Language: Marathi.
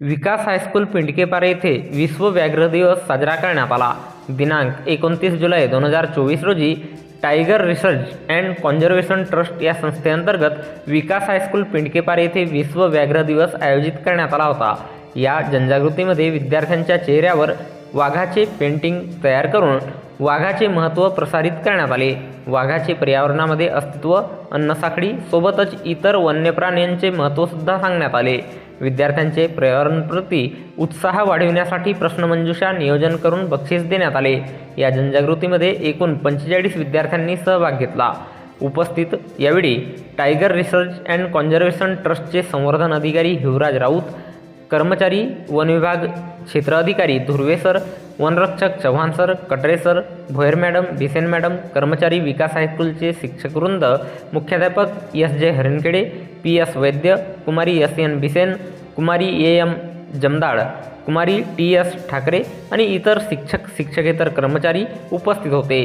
विकास हायस्कूल पिंडकेपार येथे विश्व व्याघ्र दिवस साजरा करण्यात आला. दिनांक एकोणतीस जुलै दोन हजार चोवीस रोजी tiger research and conservation trust या संस्थेअंतर्गत विकास हायस्कूल पिंडकेपार येथे विश्व व्याघ्र दिवस आयोजित करण्यात आला होता. या जनजागृतीमध्ये विद्यार्थ्यांच्या चेहऱ्यावर वाघाचे पेंटिंग तयार करून वाघाचे महत्त्व प्रसारित करण्यात आले. वाघाचे पर्यावरणामध्ये अस्तित्व अन्नसाखळी सोबतच इतर वन्य प्राण्यांचे महत्त्वसुद्धा सांगण्यात आले. विद्यार्थ्यांचे प्रेरणप्रती उत्साह वाढविण्यासाठी प्रश्नमंजुषा नियोजन करून बक्षीस देण्यात आले. या जनजागृतीमध्ये एकूण पंचेचाळीस विद्यार्थ्यांनी सहभाग घेतला. उपस्थित यावेळी टायगर रिसर्च अँड कॉन्झर्वेशन ट्रस्टचे संवर्धन अधिकारी युवराज राऊत कर्मचारी वन विभाग क्षेत्र अधिकारी धुर्वे सर वनरक्षक Chavan sir Katre sir Bhoyar madam Bhisen madam कर्मचारी विकास हायस्कूलचे शिक्षकवृंद मुख्याध्यापक S J Harankhede P S Vaidya कुमारी एस एन भिसेन कुमारी ए एम जमदाळ कुमारी टी एस ठाकरे आणि इतर शिक्षक शिक्षकेतर कर्मचारी उपस्थित होते.